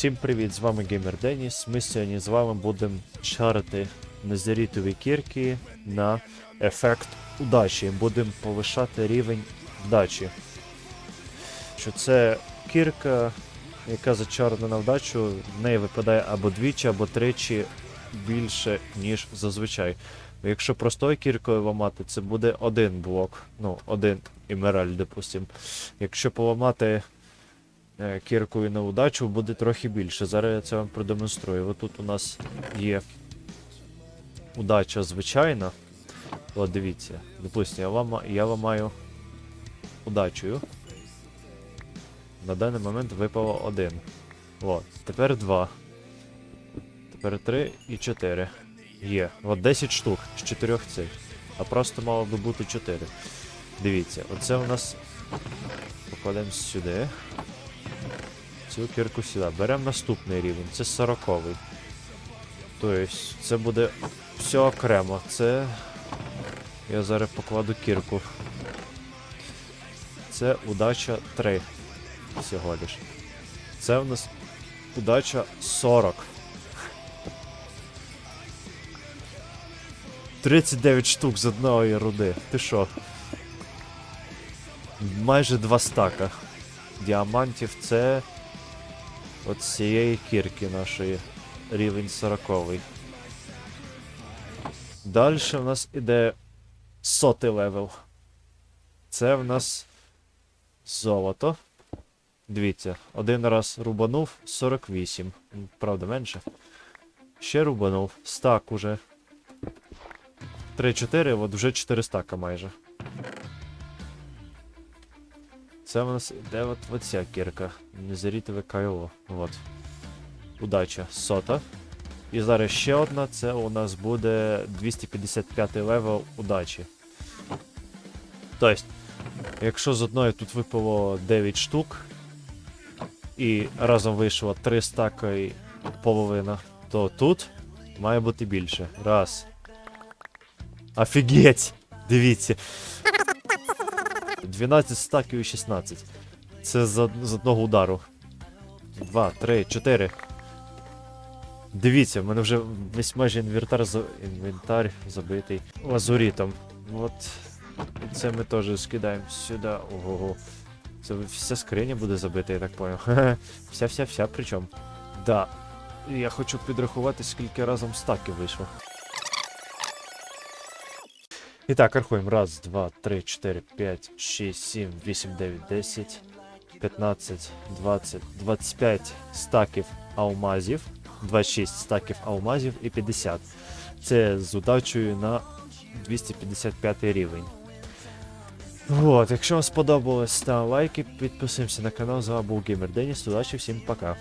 Всім привіт, з вами Геймер Деніс. Ми сьогодні з вами будемо шарити незарітові кірки на ефект удачі. Будемо повишати рівень вдачі. Що це кірка, яка зачарена на вдачу, в неї випадає або двічі, або тричі більше, ніж зазвичай. Якщо простою кіркою ламати, це буде один блок, ну, один емераль, допустим. Якщо поламати кіркою на удачу буде трохи більше. Зараз я це вам продемонструю. От тут у нас є удача звичайна. От дивіться, допустимо, я, лама, я ламаю удачею. На даний момент випало один. От, тепер два. Тепер три і чотири. Є. От 10 штук з чотирьох цих. А просто мало би бути 4. Дивіться, оце у нас покладемо сюди. Цю кірку сюди. Беремо наступний рівень, це 40-й. Тобто, це буде все окремо. Це. Я зараз покладу кірку. Це удача 3. Всього лиш. Це у нас удача 40. 39 штук з одної руди. Ти що? Майже два стака діамантів це от цієї кірки нашої рівень 40. Далі в нас іде сотий левел. Це в нас золото. Дивіться, один раз рубанув 48. Правда, менше. Ще рубанув. Стак уже. 3-4, от вже 4 стака майже. Це у нас іде от оця кірка. Незарітове кайло. От. Удача. Сота. І зараз ще одна, це у нас буде 255 левел удачі. Тобто, якщо з одної тут випало 9 штук, і разом вийшло 3 стака і половина, то тут має бути більше. Раз. Офігеть! Дивіться. 12 стаків і 16. Це з, з одного удару. 2, 3, 4. Дивіться, в мене вже весь майже інвентар, за... інвентар забитий лазурітом. От. Це ми теж скидаємо сюди. Ого. Це вся скриня буде забита, я так понял. Вся-вся-вся причому. Да. Я хочу підрахувати, скільки разом стаків вийшло. І так, рахуємо. Раз, два, три, чотири, п'ять, шість, сім, вісім, дев'ять, десять, 15, 20, 25 стаків алмазів, 26 стаків алмазів і 50. Це з удачею на 255 рівень. От, якщо вам сподобалось, став лайки, підписуємося на канал. З вами був Геймер Деніс. Удачі, всім пока.